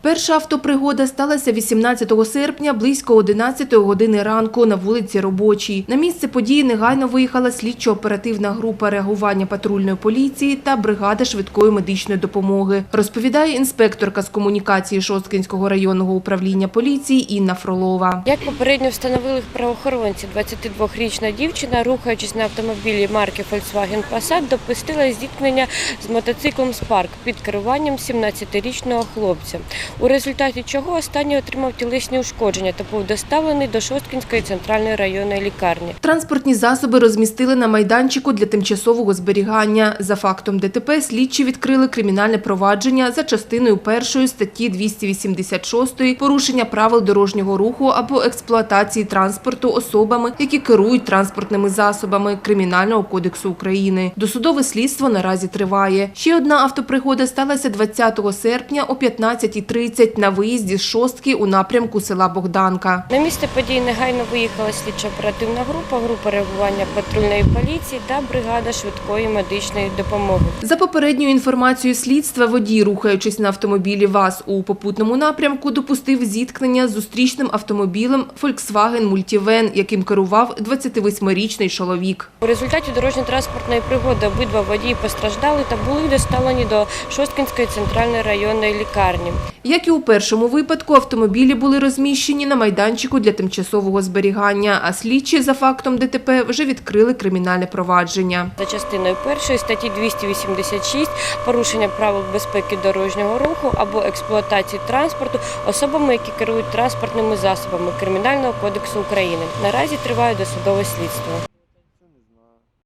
Перша автопригода сталася 18 серпня близько 11 години ранку на вулиці Робочій. На місце події негайно виїхала слідчо-оперативна група реагування патрульної поліції та бригада швидкої медичної допомоги, розповідає інспекторка з комунікації Шосткинського районного управління поліції Інна Фролова. Як попередньо встановили правоохоронці, 22-річна дівчина, рухаючись на автомобілі марки Volkswagen Passat, допустила зіткнення з мотоциклом Spark під керуванням 17-річного хлопця. У результаті чого останній отримав тілесні ушкодження та був доставлений до Шосткінської центральної районної лікарні. Транспортні засоби розмістили на майданчику для тимчасового зберігання. За фактом ДТП слідчі відкрили кримінальне провадження за частиною першої статті 286 порушення правил дорожнього руху або експлуатації транспорту особами, які керують транспортними засобами Кримінального кодексу України. Досудове слідство наразі триває. Ще одна автопригода сталася 20 серпня о 15.30 на виїзді з шостки у напрямку села Богданка. На місце події негайно виїхала слідчо-оперативна група, група реагування патрульної поліції та бригада швидкої медичної допомоги. За попередньою інформацією слідства, водій, рухаючись на автомобілі ВАЗ у попутному напрямку, допустив зіткнення з зустрічним автомобілем Volkswagen Multivan, яким керував 28-річний чоловік. У результаті дорожньо-транспортної пригоди обидва водії постраждали та були доставлені до Шосткінської центральної районної лікарні. Як і у першому випадку, автомобілі були розміщені на майданчику для тимчасового зберігання, а слідчі за фактом ДТП вже відкрили кримінальне провадження. За частиною першої статті 286 порушення правил безпеки дорожнього руху або експлуатації транспорту особами, які керують транспортними засобами Кримінального кодексу України. Наразі триває досудове слідство.